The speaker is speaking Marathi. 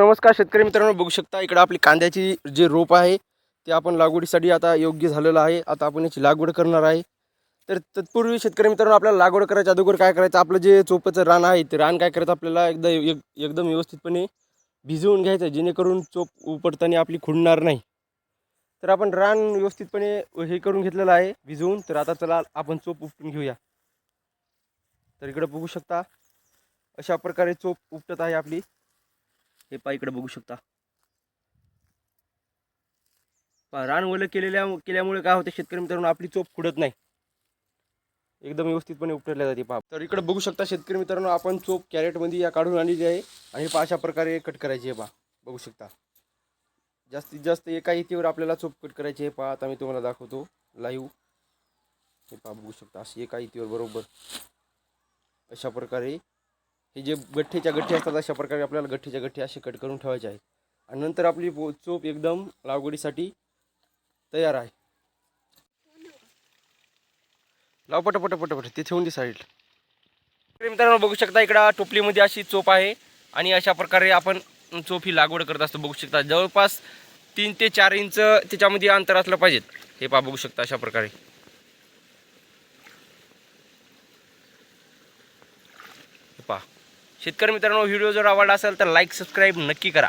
नमस्कार शेतकरी मित्रांनो बघू शकता इकडं आपली कांद्याची जे रोप आहे ते आपण लागवडीसाठी आता योग्य झालेलं आहे. आता आपण याची लागवड करणार आहे. तर तत्पूर्वी शेतकरी मित्रांनो आपल्याला लागवड करायच्या अगोदर काय करायचं? आपलं जे चोपाचं रान आहे ते रान काय करायचं? आपल्याला एकदा एक एकदम व्यवस्थितपणे भिजवून घ्यायचं जेणेकरून चोप उपटताना आपली खुडणार नाही. तर आपण रान व्यवस्थितपणे हे करून घेतलेलं आहे भिजवून. तर आता चला आपण चोप उपटून घेऊया. तर इकडं बघू शकता अशा प्रकारे चोप उपटत आहे आपली. हे पा इकडे बघू शकता. पहा रान ओलं केलेल्या केल्यामुळे काय होते शेतकरी मित्रांनो आपली चोप फुडत नाही. एकदम व्यवस्थितपणे उपटल्या जाते पहा. तर इकडे बघू शकता शेतकरी मित्रांनो आपण चोप कॅरेटमध्ये या काढून आणलेली आहे आणि पहा अशा प्रकारे कट करायची आहे पहा. बघू शकता. जास्तीत जास्त एका इथेवर आपल्याला चोप कट करायची आहे पहा. आता मी तुम्हाला दाखवतो लाईव्ह हे पहा बघू शकता अशी एका इथेवर बरोबर. अशा प्रकारे हे जे गठ्ठीच्या गठ्ठी असतात अशा प्रकारे आपल्याला गठ्ठीच्या गठ्ठी असे कट करून ठेवायचे आहेत. आणि नंतर आपली पो- चोप एकदम लागवडीसाठी तयार आहे. लाव पट पट पट पट ते ठेवून दे साईड मित्रांनो बघू शकता इकडं टोपलीमध्ये अशी चोप आहे आणि अशा प्रकारे आपण चोप ही लागवड करत असतो. बघू शकता जवळपास तीन ते चार इंच त्याच्यामध्ये अंतर असलं पाहिजेत. हे पहा बघू शकता अशा प्रकारे. हे पहा. शेतकरी मित्रांनो व्हिडिओ जर आवडला असेल तर लाईक सबस्क्राईब नक्की करा.